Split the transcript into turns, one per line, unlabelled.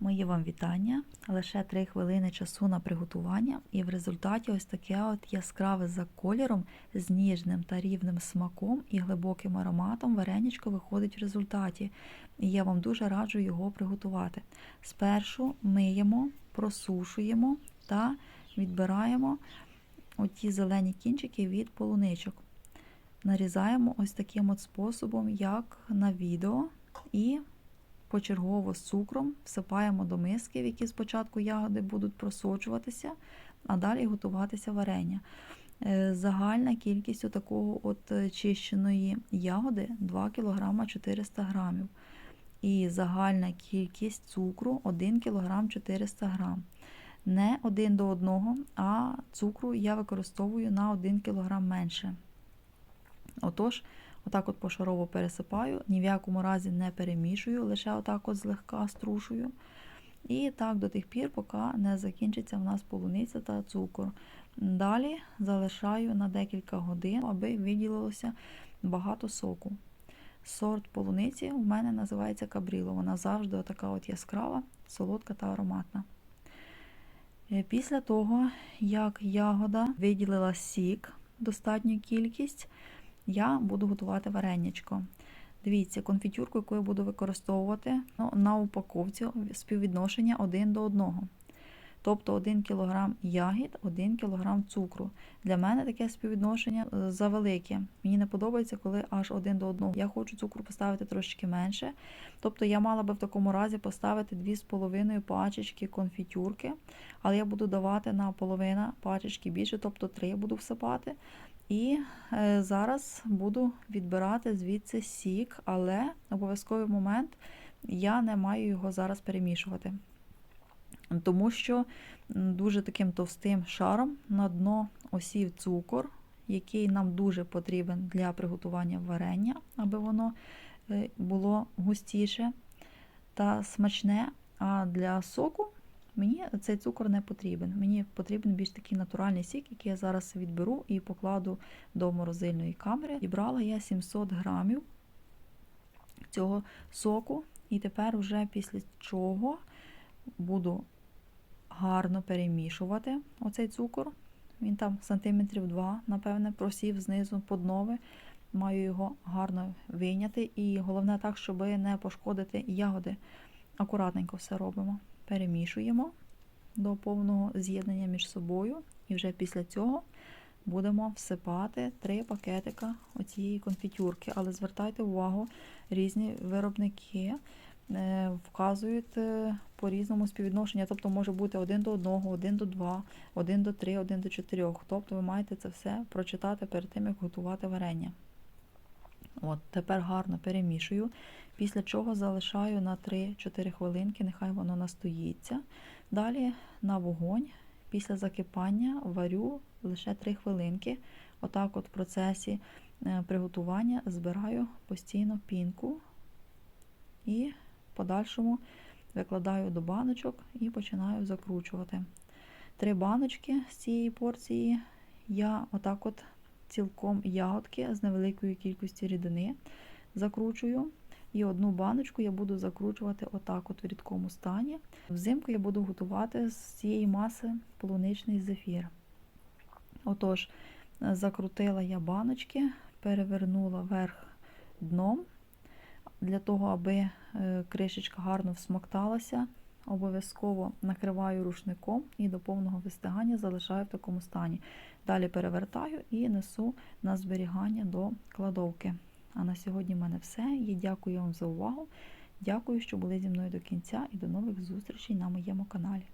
Мої вам вітання. Лише 3 хвилини часу на приготування, і в результаті ось таке от яскраве за кольором з ніжним та рівним смаком і глибоким ароматом вареничко виходить в результаті. І я вам дуже раджу його приготувати. Спершу миємо, просушуємо та відбираємо оті зелені кінчики від полуничок. Нарізаємо ось таким от способом, як на відео. і почергово з цукром всипаємо до миски, в які спочатку ягоди будуть просочуватися, а далі готуватися варення. Е, загальна кількість такого от е, чищеної ягоди 2 кг 400 г. І загальна кількість цукру 1 кг 400 г. Не один до одного, а цукру я використовую на 1 кг менше. Отож, Отак от пошарово пересипаю, ні в якому разі не перемішую, лише отак от злегка струшую. І так до тих пір, поки не закінчиться в нас полуниця та цукор. Далі залишаю на декілька годин, аби виділилося багато соку. Сорт полуниці у мене називається кабріло. Вона завжди така от яскрава, солодка та ароматна. Е, після того, як ягода виділила сік, достатню кількість, я буду готувати варенячко. Дивіться, конфітюрку, яку я буду використовувати ну, на упаковці співвідношення 1 до 1. Тобто 1 кг ягід, 1 кг цукру. Для мене таке співвідношення е, завелике. Мені не подобається, коли аж 1 до 1. Я хочу цукру поставити трошки менше. Тобто я мала би в такому разі поставити 2,5 пачечки конфітюрки, але я буду давати на половину пачечки більше, тобто 3 буду всипати. І е, зараз буду відбирати звідси сік, але обов'язковий момент я не маю його зараз перемішувати. Тому що дуже таким товстим шаром на дно осів цукор, який нам дуже потрібен для приготування варення, аби воно е, було густіше та смачне. А для соку Мені цей цукор не потрібен. Мені потрібен більш такий натуральний сік, який я зараз відберу і покладу до морозильної камери. Зібрала я 700 грамів цього соку, і тепер, вже після чого буду гарно перемішувати оцей цукор. Він там сантиметрів 2, напевне, просів знизу поднови. Маю його гарно вийняти. І головне так, щоб не пошкодити ягоди. Акуратненько все робимо перемішуємо до повного з'єднання між собою, і вже після цього будемо всипати три пакетика оцієї конфітюрки. Але звертайте увагу, різні виробники е, вказують е, по різному співвідношення, тобто може бути 1 до 1, 1 до 2, 1 до 3, 1 до 4. Тобто ви маєте це все прочитати перед тим, як готувати варення. От, Тепер гарно перемішую, після чого залишаю на 3-4 хвилинки, нехай воно настоїться. Далі на вогонь, після закипання варю лише 3 хвилинки. Отак от в процесі е, приготування збираю постійно пінку і в подальшому викладаю до баночок і починаю закручувати. Три баночки з цієї порції я отак от цілком ягодки з невеликою кількістю рідини закручую. І одну баночку я буду закручувати отак от в рідкому стані. Взимку я буду готувати з цієї маси полуничний зефір. Отож, закрутила я баночки, перевернула верх дном, для того, аби е, кришечка гарно всмокталася. Обов'язково накриваю рушником і до повного вистигання залишаю в такому стані. Далі перевертаю і несу на зберігання до кладовки. А на сьогодні в мене все. Я дякую вам за увагу. Дякую, що були зі мною до кінця, і до нових зустрічей на моєму каналі.